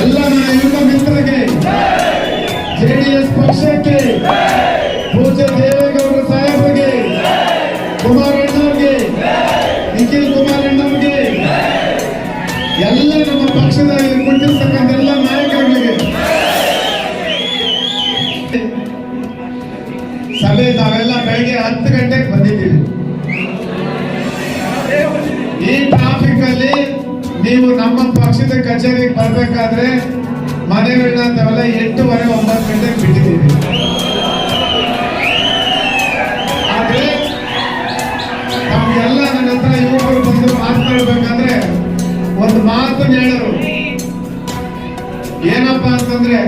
ಎಲ್ಲ ನನ್ನ ಯುವ ಮಿತ್ರರಿಗೆ, ಜೆಡಿಎಸ್ ಪಕ್ಷಕ್ಕೆ, ಪೂಜ್ಯ ದೇವೇಗೌಡರ ಸಾಹೇಬರಿಗೆ, ಕುಮಾರಣ್ಣವ್ರಿಗೆ, ನಿಖಿಲ್ ಕುಮಾರಣ್ಣವ್ರಿಗೆ, ಎಲ್ಲ ನಮ್ಮ ಪಕ್ಷದ ಮುಟ್ಟಿರ್ತಕ್ಕಂಥ ಎಲ್ಲ ನಾಯಕರುಗಳಿಗೆ ಸಭೆ ತಾವೆಲ್ಲ ಬೆಳಗ್ಗೆ ಹತ್ತು ಗಂಟೆಗೆ ಬಂದಿದ್ದೀವಿ ಈ ಟ್ರಾಫಿಕ್ ಅಲ್ಲಿ ನೀವು ನಮ್ಮ ಪಕ್ಷದ ಕಚೇರಿಗೆ ಬರ್ಬೇಕಾದ್ರೆ ಮನೆಗಳನ್ನ ತಾವೆಲ್ಲ ಎಂಟೂವರೆ, ಒಂಬತ್ತು ಗಂಟೆಗೆ ಬಿಟ್ಟಿದ್ದೀವಿ. ಆದ್ರೆ ತಮ್ಗೆಲ್ಲ ನನ್ನ ಹತ್ರ ಯುವಕರು ಬಂದು ಮಾತನಾಡ್ಬೇಕಂದ್ರೆ ಒಂದು ಮಾತು ಹೇಳೋರು. ಏನಪ್ಪಾ ಅಂತಂದ್ರೆ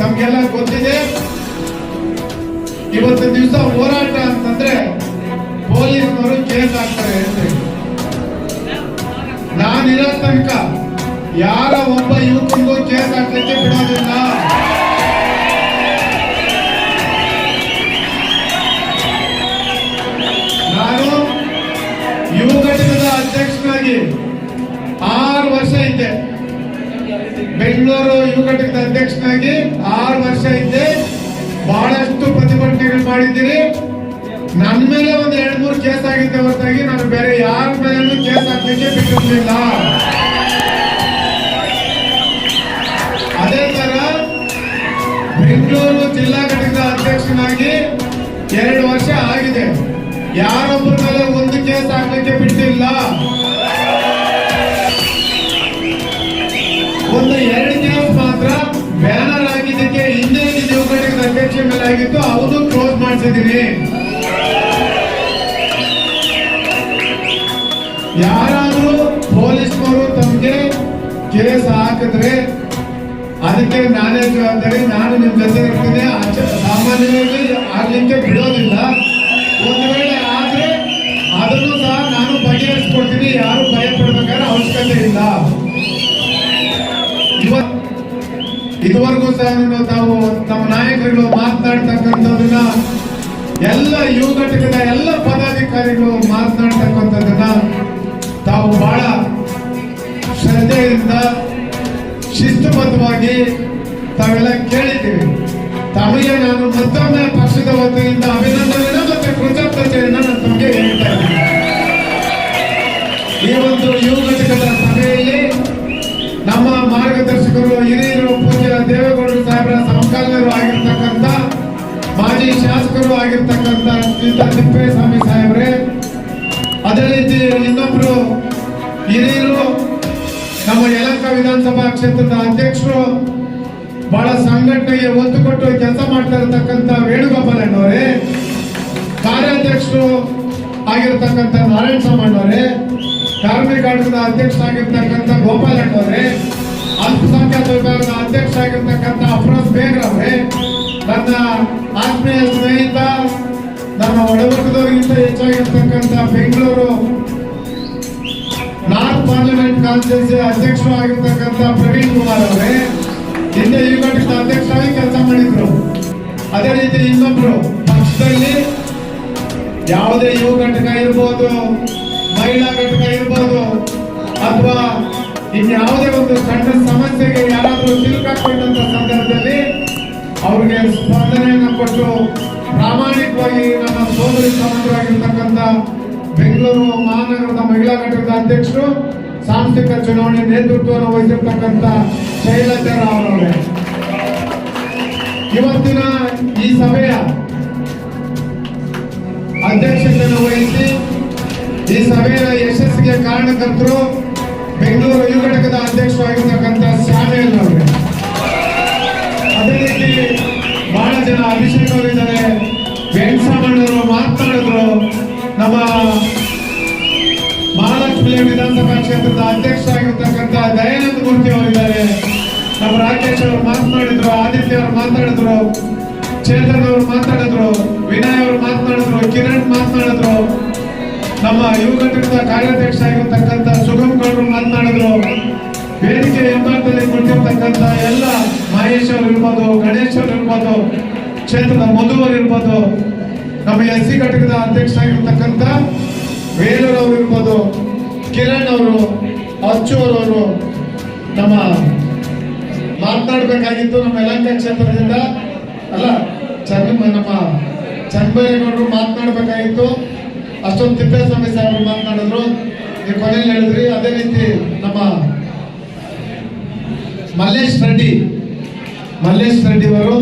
ತಮ್ಗೆಲ್ಲ ಗೊತ್ತಿದೆ, ಇವತ್ತು ದಿವಸ ಹೋರಾಟ ಅಂತಂದ್ರೆ ಪೊಲೀಸ್ನವರು ಕೇಸ್ ಹಾಕ್ತಾರೆ ಯಾರ ಒಬ್ಬ ಯುವಕರಿಗೂ ಕೇಸ್ ಹಾಕ್ಲಿಕ್ಕೆ ಬಿಡೋದಿಲ್ಲ. ನಾನು ಯುವ ಘಟಕದ ಅಧ್ಯಕ್ಷನಾಗಿ ಆರು ವರ್ಷ ಇದ್ದೆ. ಬೆಂಗಳೂರು ಯುವ ಘಟಕದ ಅಧ್ಯಕ್ಷನಾಗಿ ಆರು ವರ್ಷ ಇದ್ದೆ. ಬಹಳಷ್ಟು ಪ್ರತಿಭಟನೆಗಳು ಮಾಡಿದ್ದೀರಿ ನನ್ನ ಮೇಲೆ ಒಂದು ಎರಡು ಮೂರು ಕೇಸ್ ಆಗಿದ್ದೆ ಹೊರತಾಗಿ ನಾನು ಬೇರೆ ಯಾರ ಮೇಲೂ ಕೇಸ್ ಹಾಕ್ಲಿಕ್ಕೆ ಬಿಟ್ಟಿರ್ಲಿಲ್ಲ. ಯಾರೊಬ್ಬರ ಮೇಲೆ ಒಂದು ಕೇಸ್ ಹಾಕ್ಲಿಕ್ಕೆ ಬಿಟ್ಟಿಲ್ಲ? ಒಂದು ಎರಡು ಕೇಸ್ ಮಾತ್ರ ಬ್ಯಾನರ್ ಆಗಿದ್ದಕ್ಕೆ ಹಿಂದೆ ಘಟಕದ ಅಧ್ಯಕ್ಷ ಮೇಲೆ ಆಗಿತ್ತು, ಅವನು ಕ್ಲೋಸ್ ಮಾಡ್ತಿದ್ದೀನಿ ಯಾರಾದರೂ ಪೊಲೀಸ್ನವರು ತಮಗೆ ಕೇಸ್ ಹಾಕಿದ್ರೆ ಅದಕ್ಕೆ ನಾನೇ ಜವಾಬ್ದಾರಿ, ನಾನು ನಿಮ್ಮ ಜೊತೆ ಇರ್ತೀನಿ. ಸಾಮಾನ್ಯವಾಗಿ ಆಗ್ಲಿಕ್ಕೆ ಬಿಡೋದಿಲ್ಲ. ಇಲ್ಲ ಇದುವರೆಗೂ ಸಹ ತಾವು ನಮ್ಮ ನಾಯಕರುಗಳು ಮಾತನಾಡ್ತಕ್ಕಂಥದನ್ನ ಎಲ್ಲ ಯುವ ಘಟಕದ ಎಲ್ಲ ಪದಾಧಿಕಾರಿಗಳು ಮಾತನಾಡ್ತಕ್ಕಂಥದ್ದನ್ನ ತಾವು ಬಹಳ ಶ್ರದ್ಧೆಯಿಂದ, ಶಿಸ್ತುಬದ್ಧವಾಗಿ ತಾವೆಲ್ಲ ಕೇಳಿದ್ದೀವಿ. ತಮಗೆ ನಾನು ಮತ್ತೊಮ್ಮೆ ಪಕ್ಷದ ವತಿಯಿಂದ ಅಭಿನಂದನೆ ಮತ್ತೆ ಕೃತಜ್ಞತೆಯನ್ನು ನಾನು ತಮಗೆ ಹೇಳ್ತಾ ಇದ್ದೀನಿ. ಈ ಒಂದು ಯುವ ಘಟಕದ ಸಭೆಯಲ್ಲಿ ನಮ್ಮ ಮಾರ್ಗದರ್ಶಕರು, ಹಿರಿಯರು, ಪೂಜ್ಯ ದೇವೇಗೌಡರು ಸಾಹೇಬರ ಸಮಕಾಲೀನರು ಆಗಿರ್ತಕ್ಕಂಥ ಮಾಜಿ ಶಾಸಕರು ಆಗಿರ್ತಕ್ಕಂಥ ತಿಪ್ಪೇಸ್ವಾಮಿ ಸಾಹೇಬ್ರೆ, ಅದೇ ರೀತಿ ಇನ್ನೊಬ್ರು ಹಿರಿಯರು, ನಮ್ಮ ಯಲಂಕ ವಿಧಾನಸಭಾ ಕ್ಷೇತ್ರದ ಅಧ್ಯಕ್ಷರು, ಬಹಳ ಸಂಘಟನೆಗೆ ಒತ್ತು ಕೊಟ್ಟು ಕೆಲಸ ಮಾಡ್ತಾ ಇರತಕ್ಕಂಥ ವೇಣುಗೋಪಾಲಣ್ಣವರೇ ಕಾರ್ಯಾಧ್ಯಕ್ಷರು ಆಗಿರ್ತಕ್ಕಂಥ ನಾರಾಯಣ ಸಾಮಣ್ಣವರೇ ಕಾರ್ಮಿಕ ಘಟಕದ ಅಧ್ಯಕ್ಷ ಗೋಪಾಲ ಗೋಪಾಲಣ್ಣವರೇ ಅಲ್ಪಸಂಖ್ಯಾತ ವಿಭಾಗದ ಅಧ್ಯಕ್ಷ ಆಗಿರ್ತಕ್ಕಂಥ ಅಫ್ರೋಜ್ ಬೇಗ್ ಅವರೇ, ನನ್ನ ಆತ್ಮೀಯ ಸ್ನೇಹಿತ, ನಮ್ಮ ಒಡವರ್ಗದವರಿಗಿಂತ ಹೆಚ್ಚಾಗಿರ್ತಕ್ಕಂಥ ಬೆಂಗಳೂರು ನಾರ್ತ್ ಪಾರ್ಲಿಮೆಂಟ್ ಕಾನ್ಸ್ಟಿಟ್ಯೂನ್ಸಿ ಅಧ್ಯಕ್ಷರು ಆಗಿರ್ತಕ್ಕಂಥ ಪ್ರವೀಣ್ ಕುಮಾರ್ ಅವರೇ, ಹಿಂದೆ ಈ ಘಟಕದ ಅಧ್ಯಕ್ಷರಾಗಿ ಕೆಲಸ ಮಾಡಿದ್ರು. ಅದೇ ರೀತಿ ಇನ್ನೊಬ್ರು, ಪಕ್ಷದಲ್ಲಿ ಯಾವುದೇ ಯುವ ಘಟಕ ಇರ್ಬೋದು ಮಹಿಳಾ ಘಟಕ ಇರ್ಬೋದು ಅಥವಾ ಇನ್ಯಾವುದೇ ಒಂದು ಸಣ್ಣ ಸಮಸ್ಯೆಗೆ ಯಾರಾದರೂ ಸಿಲುಕಾಕೊಂಡಂತ ಸಂದರ್ಭದಲ್ಲಿ ಅವ್ರಿಗೆ ಸ್ಪಂದನೆಯನ್ನು ಕೊಟ್ಟು ಪ್ರಾಮಾಣಿಕವಾಗಿ ನಮ್ಮ ಸೋದರಿ ಸಮಗ್ರವಾಗಿರ್ತಕ್ಕಂಥ ಬೆಂಗಳೂರು ಮಹಾನಗರದ ಮಹಿಳಾ ಘಟಕದ ಅಧ್ಯಕ್ಷರು ಸಾಂಸ್ಥಿಕ ಚುನಾವಣೆ ನೇತೃತ್ವವನ್ನು ವಹಿಸಿರ್ತಕ್ಕಂಥ ಶೈಲಜಾ ರಾವ್ ಅವರೇ ಇವತ್ತಿನ ಈ ಸಭೆಯ ಅಧ್ಯಕ್ಷತೆಯನ್ನು ವಹಿಸಿ ಈ ಸಭೆಯ ಯಶಸ್ಸಿಗೆ ಕಾರಣಕರ್ತರು ಬೆಂಗಳೂರು ಯುವ ಘಟಕದ ಅಧ್ಯಕ್ಷರಾಗಿರ್ತಕ್ಕಂಥ ಶ್ಯಾಮೇಲ್ ಅವರು. ಅದೇ ರೀತಿ ಬಹಳ ಜನ ಅಭಿಷೇಕ್ ಅವರಿದ್ದಾರೆ ವೆಂಕಟರಾಮಣ್ಣವರು ಮಾತನಾಡಿದ್ರು. ನಮ್ಮ ಮಹಾಲಕ್ಷ್ಮಿ ವಿಧಾನಸಭಾ ಕ್ಷೇತ್ರದ ಅಧ್ಯಕ್ಷರಾಗಿರ್ತಕ್ಕಂಥ ದಯಾನಂದ ಮೂರ್ತಿ ಅವರಿದ್ದಾರೆ ನಮ್ಮ ರಾಕೇಶ್ ಅವರು ಮಾತನಾಡಿದ್ರು, ಆದಿತ್ಯ ಅವರು ಮಾತಾಡಿದ್ರು ಚೇತನ್ ಅವರು ಮಾತಾಡಿದ್ರು ವಿನಯ್ ಅವರು ಮಾತನಾಡಿದ್ರು, ಕಿರಣ್ ಮಾತನಾಡಿದ್ರು. ನಮ್ಮ ಯುವ ಘಟಕದ ಕಾರ್ಯಾಧ್ಯಕ್ಷ ಆಗಿರ್ತಕ್ಕಂಥ ಸುಗಮ್ ಗೌಡರು ಮಾತನಾಡಿದ್ರು ವೇದಿಕೆ ಹಿಂಭಾಗದಲ್ಲಿ ಕುಳಿತಿರ್ತಕ್ಕಂಥ ಎಲ್ಲ ಮಹೇಶ್ ಅವರು ಇರ್ಬೋದು ಗಣೇಶ್ ಅವರು ಇರ್ಬೋದು, ಕ್ಷೇತ್ರದ ಮಧುವರು ಇರ್ಬೋದು, ನಮ್ಮ ಎಸ್ ಸಿ ಘಟಕದ ಅಧ್ಯಕ್ಷ ಆಗಿರ್ತಕ್ಕಂಥ ವೇಲೂರ್ ಅವರು ಇರ್ಬೋದು, ಕಿರಣ್ ಅವರು, ಅಚ್ಚು ಅವರು ನಮ್ಮ ಮಾತನಾಡಬೇಕಾಗಿತ್ತು ನಮ್ಮ ಯಲಹಂಕ ಕ್ಷೇತ್ರದಿಂದ. ಅಲ್ಲ ಚಂದ ನಮ್ಮ ಚನ್ನಬೈರೇಗೌಡರು ಮಾತನಾಡಬೇಕಾಗಿತ್ತು. ಅಷ್ಟೊಂದು ತಿಪ್ಪೇಸ್ವಾಮಿ ಸಾಹೇಬರು ಮಾತನಾಡಿದ್ರು. ನೀವು ಕೊನೆಯಲ್ಲಿ ಹೇಳಿದ್ರಿ, ಅದೇ ರೀತಿ ನಮ್ಮ ಮಲ್ಲೇಶ್ ರೆಡ್ಡಿ. ಮಲ್ಲೇಶ್ ರೆಡ್ಡಿ ಅವರು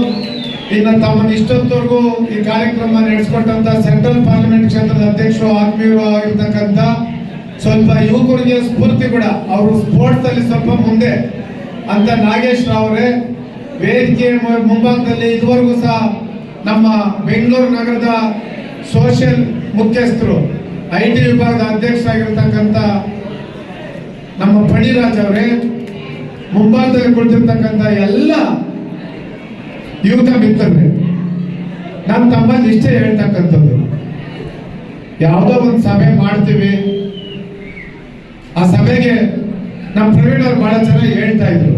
ಇನ್ನು ತಮ್ಮನ್ನು ಇಷ್ಟೊತ್ತವರೆಗೂ ಈ ಕಾರ್ಯಕ್ರಮ ನಡೆಸ್ಕೊಟ್ಟಂತ ಸೆಂಟ್ರಲ್ ಪಾರ್ಲಿಮೆಂಟ್ ಕ್ಷೇತ್ರದ ಅಧ್ಯಕ್ಷರು, ಆತ್ಮೀಯರು ಆಗಿರ್ತಕ್ಕಂಥ ಸ್ವಲ್ಪ ಯುವಕರಿಗೆ ಸ್ಫೂರ್ತಿ ಕೂಡ. ಅವರು ಸ್ಪೋರ್ಟ್ಸ್ ಅಲ್ಲಿ ಸ್ವಲ್ಪ ಮುಂದೆ ಅಂತ ನಾಗೇಶ್ ಅವರೇ ವೇದಿಕೆ ಮುಂಭಾಗದಲ್ಲಿ ಇದುವರೆಗೂ ಸಹ ನಮ್ಮ ಬೆಂಗಳೂರು ನಗರದ ಸೋಷಿಯಲ್ ಮುಖ್ಯಸ್ಥರು ಐ ಟಿ ವಿಭಾಗದ ಅಧ್ಯಕ್ಷರಾಗಿರ್ತಕ್ಕಂಥ ನಮ್ಮ ಫಣಿರಾಜ್ ಅವರೇ, ಮುಂಭಾಗದಲ್ಲಿ ಕುಳಿತಿರ್ತಕ್ಕಂಥ ಎಲ್ಲ ಯುವಕ ಮಿತ್ರರೇ ನಮ್ಮ ತಮ್ಮಲ್ಲಿ ಇಷ್ಟೇ ಹೇಳ್ತಕ್ಕಂಥದ್ದು. ಯಾವುದೋ ಒಂದು ಸಭೆ ಮಾಡ್ತೀವಿ. ಆ ಸಭೆಗೆ ನಮ್ಮ ಪ್ರವೀಣ್ ಅವರು ಬಹಳ ಚೆನ್ನಾಗಿ ಹೇಳ್ತಾ ಇದ್ರು.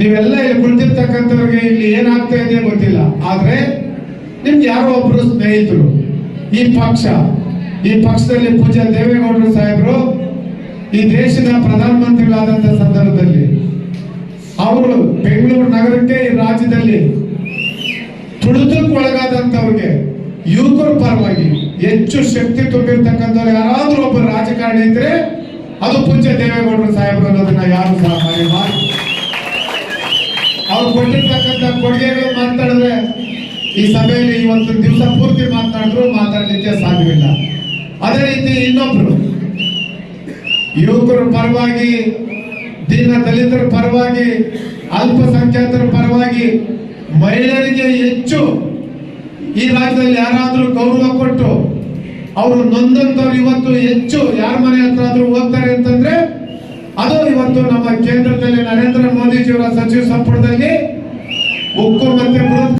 ನೀವೆಲ್ಲ ಇಲ್ಲಿ ಕುಳಿತಿರ್ತಕ್ಕಂಥವ್ರಿಗೆ ಇಲ್ಲಿ ಏನಾಗ್ತಾ ಇದೆ ಗೊತ್ತಿಲ್ಲ. ಆದ್ರೆ ನಿಮ್ಗೆ ಯಾರೋ ಒಬ್ರು ಸ್ನೇಹಿತರು. ಈ ಪಕ್ಷ, ಈ ಪಕ್ಷದಲ್ಲಿ ಪೂಜ್ಯ ದೇವೇಗೌಡರು ಸಾಹೇಬರು, ಈ ದೇಶದ ಪ್ರಧಾನಮಂತ್ರಿಗಳಾದಂತ ಸಂದರ್ಭದಲ್ಲಿ ಅವರು ಬೆಂಗಳೂರು ನಗರಕ್ಕೆ, ಈ ರಾಜ್ಯದಲ್ಲಿ ತುಳಿತಕ್ಕೆ ಒಳಗಾದಂಥವ್ರಿಗೆ ಯುವಕರ ಪರವಾಗಿ ಹೆಚ್ಚು ಶಕ್ತಿ ತುಂಬಿರ್ತಕ್ಕಂಥವ್ರು ಯಾರಾದ್ರೂ ಒಬ್ಬ ರಾಜಕಾರಣಿ ಇದ್ರೆ ಅದು ಪೂಜ್ಯ ದೇವೇಗೌಡರು ಸಾಹೇಬರು ಅನ್ನೋದನ್ನ ಯಾರು ಸಹ ಅವ್ರು ಕೊಟ್ಟಿರ್ತಕ್ಕಂಥ ಕೊಡುಗೆಗಳು ಮಾತಾಡಿದ್ರೆ ಈ ಸಭೆಯಲ್ಲಿ ಇವತ್ತು ದಿವಸ ಪೂರ್ತಿ ಮಾತನಾಡಿದ್ರು ಮಾತಾಡಲಿಕ್ಕೆ ಸಾಧ್ಯವಿಲ್ಲ. ಅದೇ ರೀತಿ ಇನ್ನೊಬ್ರು. ಯುವಕರ ಪರವಾಗಿ, ದೀನ ದಲಿತರ ಪರವಾಗಿ, ಅಲ್ಪಸಂಖ್ಯಾತರ ಪರವಾಗಿ ಮಹಿಳೆಯರಿಗೆ ಹೆಚ್ಚು ಈ ರಾಜ್ಯದಲ್ಲಿ ಯಾರಾದರೂ ಗೌರವ ಕೊಟ್ಟು ಅವರು ನೊಂದಂತವ್ರು ಇವತ್ತು ಹೆಚ್ಚು ಯಾರ ಮನೆ ಹತ್ರ ಆದ್ರೂ ಹೋಗ್ತಾರೆ ಅಂತಂದ್ರೆ ಅದು ಇವತ್ತು ನಮ್ಮ ಕೇಂದ್ರದಲ್ಲಿ ನರೇಂದ್ರ ಮೋದಿಜಿಯವರ ಸಚಿವ ಸಂಪುಟದಲ್ಲಿ ಉಕ್ಕು ಮತ್ತೆ ಬೃಹತ್